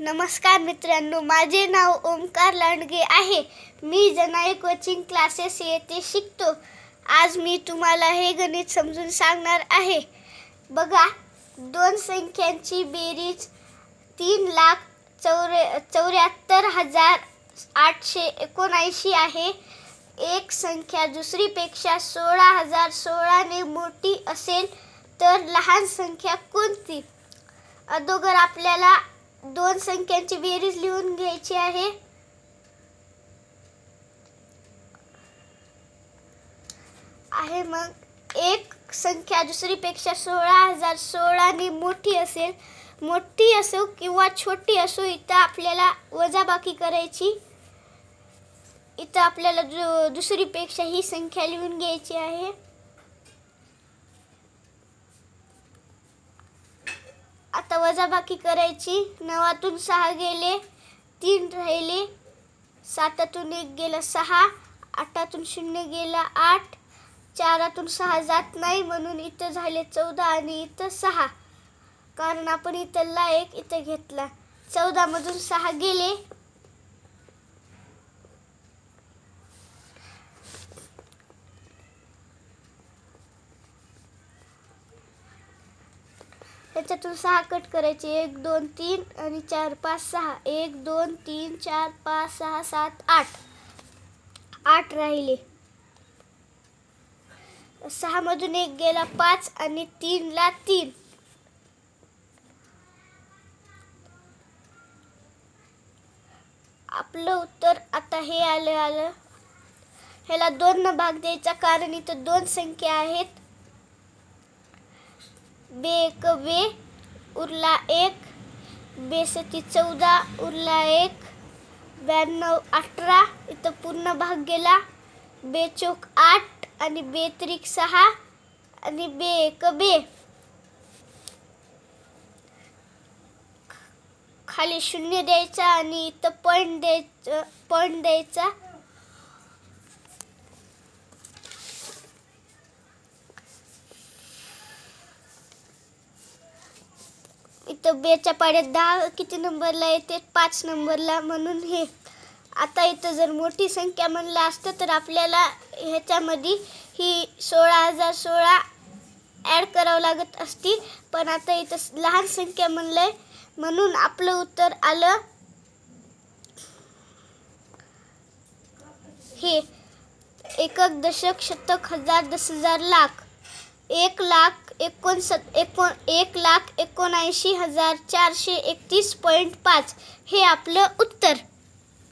नमस्कार मित्रांनो माझे नाव ओमकार लांडगे आहे. मी जनाई कोचिंग क्लासेस येथे शिकतो. आज मी तुम्हाला हे गणित समजून सांगणार आहे. बघा दोन संख्यांची बेरीज तीन लाख चौऱ्या चौऱ्याहत्तर हजार आठशे एकोणऐंशी आहे. एक संख्या दुसरीपेक्षा सोळा हजार सोळाने मोठी असेल तर लहान संख्या कोणती? अगोदर आपल्याला दोन संख्यांची बेरीज लिहून घ्यायची आहे. आहे मग एक संख्या दुसरीपेक्षा सोळा हजार सोळाने मोठी असेल. मोठी असो किंवा छोटी असो इथं आपल्याला वजाबाकी करायची. इथं आपल्याला दु दुसरीपेक्षा ही संख्या लिहून घ्यायची आहे आता वजाबाकी करायची. नवातून सहा गेले तीन राहिले. सातातून एक गेला सहा आठातून शून्य गेला आठ चारातून सहा जात नाही म्हणून इथं झाले चौदा आणि इथं सहा. कारण आपण इथला एक इथं घेतला. चौदामधून सहा गेले त्याच्यातून सहा कट करायचे. एक दोन तीन आणि चार पाच सहा. एक दोन तीन चार पाच सहा सात आठ. आठ राहिले. सहामधून एक गेला पाच आणि तीनला तीन. आपलं उत्तर आता हे आलं आलं. ह्याला दोन न भाग द्यायचा कारण इथं दोन संख्या आहेत. बेकवे बे उरला एक. बेसती चौदा उरला एक. ब्याण्णव अठरा इथं पूर्ण भाग गेला. बेचोक आठ आणि बेत्रिक सहा आणि बे एक बे. खाली शून्य द्यायचा आणि इथं पॉईंट द्यायचं पॉईंट द्यायचा. इथं बेच्या पाड्यात दहा किती नंबरला येते? पाच नंबरला म्हणून हे. आता इथं जर मोठी संख्या म्हणलं असतं तर आपल्याला ह्याच्यामध्ये ही सोळा हजार सोळा ॲड करावं लागत असती. पण आता इथं लहान संख्या म्हणलं आहे म्हणून आपलं उत्तर आलं. हे. एकक दशक शतक हजार दस हजार लाख. एक लाख एकोणसत एकोण एक लाख एकोणऐंशी हजार चारशे एकतीस पॉईंट पाच हे आपलं उत्तर.